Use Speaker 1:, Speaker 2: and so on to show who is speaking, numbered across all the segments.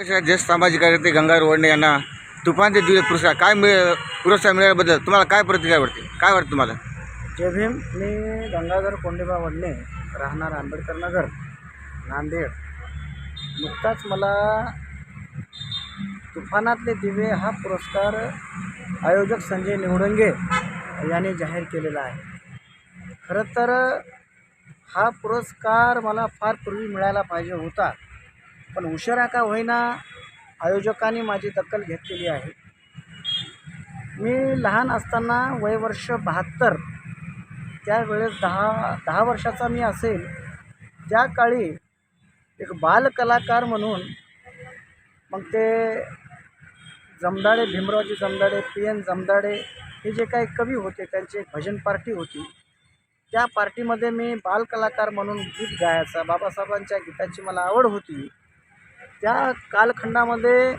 Speaker 1: ज्येष्ठ सामाजिक कार्यकर्ते गंगार वडणे यांना तुफानचे दिवे पुरस्कार काय मिळ पुरस्कार मिळाल्याबद्दल तुम्हाला काय प्रतिक्रिया वाटते काय वाटतं तुम्हाला?
Speaker 2: जय भीम. मी गंगाधर कोंडेबा वडणे राहणार आंबेडकर नगर नांदेड. नुकताच मला तुफानातले दिवे हा पुरस्कार आयोजक संजय निवडंगे यांनी जाहीर केलेला आहे. खरं तर हा पुरस्कार मला फार पूर्वी मिळायला पाहिजे होता. पण उशिरा का होईना आयोजकांनी माझी दखल घेतलेली आहे. मी लहान असताना वयवर्ष बहात्तर त्यावेळेस दहा दहा वर्षाचा मी असेल. त्या काळी एक बालकलाकार म्हणून मग ते जमदाडे भीमरावजी जमदाडे पी एन जमदाडे हे जे काही कवी होते त्यांची एक भजन पार्टी होती. त्या पार्टीमध्ये मी बालकलाकार म्हणून गीत गायचा बाबासाहेबांच्या गीताची मला आवड होती. त्या कालखंडामध्ये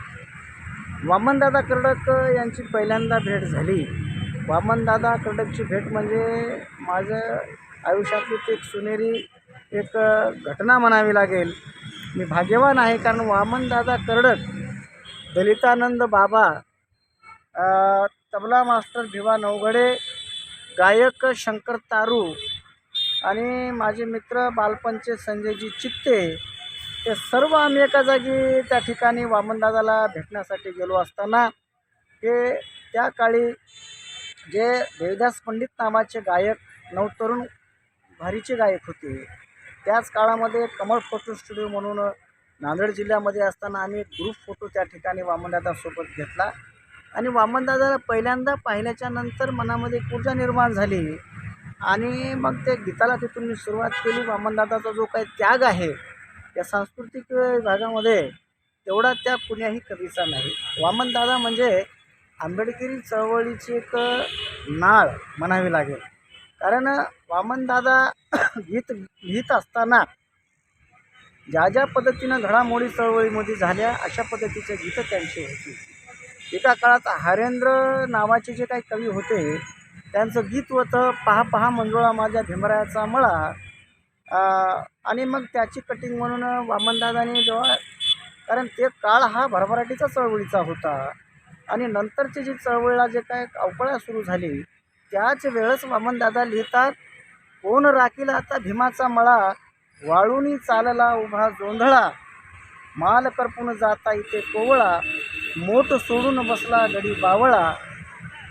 Speaker 2: वामनदादा कर्डक यांची पहिल्यांदा भेट झाली. वामनदादा कर्डकची भेट म्हणजे माझं आयुष्यातली एक सुनेरी एक घटना म्हणावी लागेल. मी भाग्यवान आहे कारण वामनदादा कर्डक दलितानंद बाबा तबला मास्टर भिवा नवघडे गायक शंकर तारू आणि माझे मित्र बालपणचे संजयजी चित्ते ते सर्व आम्ही एका जागी त्या ठिकाणी वामनदादाला भेटण्यासाठी गेलो असताना ते त्या काळी जे देवदास पंडित नावाचे गायक नवतरुण भारीचे गायक होते. त्याच काळामध्ये कमळ फोटो स्टुडिओ म्हणून नांदेड जिल्ह्यामध्ये असताना आम्ही ग्रुप फोटो त्या ठिकाणी वामनदादासोबत घेतला. आणि वामनदादाला पहिल्यांदा पाहिल्याच्या नंतर मनामध्ये एक ऊर्जा निर्माण झाली. आणि मग ते गीताला तिथून मी सुरुवात केली. वामनदादाचा जो काही त्याग आहे या सांस्कृतिक भागामध्ये तेवढा त्या कुण्याही कवीचा नाही. वामनदादा म्हणजे आंबेडकरी चळवळीची एक नाळ म्हणावी लागेल. कारण वामनदादा गीत लिहित असताना ज्या ज्या पद्धतीनं घडामोडी चळवळीमध्ये झाल्या अशा पद्धतीचे गीतं त्यांची होती. एका काळात हरेंद्र नावाचे जे काही कवी होते त्यांचं गीत होतं पहा पहा मंजुळा माझ्या भीमरायाचा मळा. आणि मग त्याची कटिंग म्हणून वामनदादाने जेव्हा कारण ते काळ हा भरभराटीचा चळवळीचा होता. आणि नंतरची जी चळवळीला जे काय अवकळा सुरू झाली त्याच वेळेस वामनदादा लिहितात कोण राखील आता भीमाचा मळा? वाळूनी चालला उभा जोंधळा. माल करपून जाता इथे कोवळा. मोठ सोडून बसला गडी बावळा.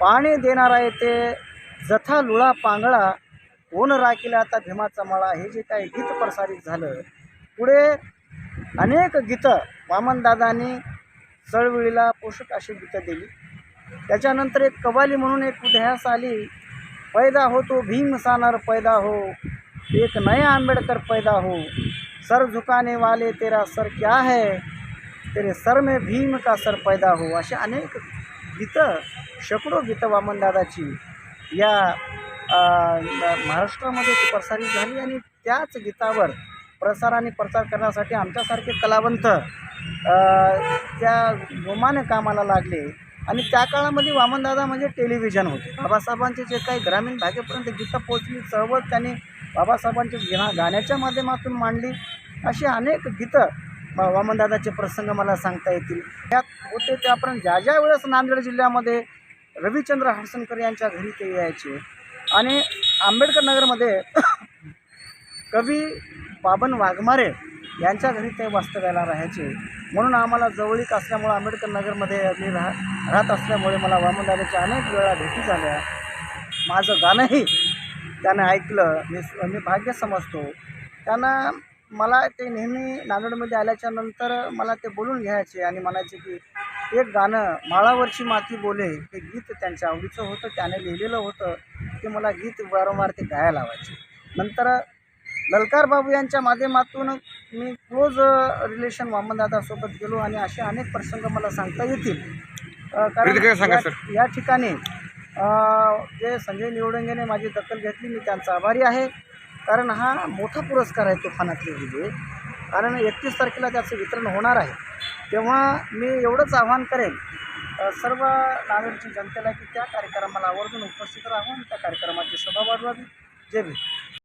Speaker 2: पाणी देणारा येते जथा लुळा पांगळा. कोण राखील आता भीमाचा मळा हे जे काही गीत प्रसारित झालं पुढे अनेक गीतं वामनदादांनी चळवळीला पोषक अशी गीतं दिली. त्याच्यानंतर एक कवाली म्हणून एक उदयास आली पैदा हो तो भीम सानर पैदा हो. एक नया आंबेडकर पैदा हो. सर झुकाने वाले तेरा सर क्या है? तेरे सर में भीम का सर पैदा हो. अशी अनेक गीतं शेकडो गीतं वामनदादाची या महाराष्ट्रामध्ये ती प्रसारित झाली आणि त्याच गीतावर प्रसार आणि प्रचार करण्यासाठी आमच्यासारखे कलावंत त्या जोमाने कामाला लागले. आणि त्या काळामध्ये वामनदादा म्हणजे टेलिव्हिजन होते. बाबासाहेबांचे जे काही ग्रामीण भागेपर्यंत गीतं पोचली चळवळ त्यांनी बाबासाहेबांची गिना गाण्याच्या माध्यमातून मांडली. अशी अनेक गीतं वामनदादाचे प्रसंग मला सांगता येतील. त्यात होते त्यापर्यंत ज्या ज्या वेळेस नांदेड जिल्ह्यामध्ये रविचंद्र हडसणकर यांच्या घरी ते यायचे आणि आंबेडकर नगरमध्ये कवी बाबन वाघमारे यांच्या घरी ते वास्तव्याला राहायचे. म्हणून आम्हाला जवळीक असल्यामुळं आंबेडकर नगरमध्ये मी राह राहत असल्यामुळे मला वामनदादाच्या अनेक वेळा भेटी झाल्या. माझं गाणंही त्यानं ऐकलं. मी मी भाग्य समजतो. त्यांना मला ते नेहमी नांदेडमध्ये आल्याच्यानंतर मला ते बोलून घ्यायचे आणि म्हणायचे की एक गाणं माळावरची माती बोले हे गीत त्यांच्या आवडीचं होतं त्याने लिहिलेलं होतं. ते मला गीत वारंवार ते गायला लावायचे. नंतर ललकार बाबू यांच्या माध्यमातून मी क्लोज रिलेशन वामनदादासोबत गेलो आणि असे अनेक प्रसंग मला सांगता येतील.
Speaker 1: सांगा,
Speaker 2: या- ठिकाणी जे संजय निवडंगेने माझी दखल घेतली मी त्यांचा आभारी आहे. कारण हा मोठा पुरस्कार आहे तुफानातले विजय कारण एकतीस तारखेला त्याचं वितरण होणार आहे. तेव्हा मी एवढंच आव्हान करेन सर्व नांदेडची जनतेला की त्या कार्यक्रमाला आवर्जून उपस्थित राहून त्या कार्यक्रमाची शोभा वाढवावी. जय भीम.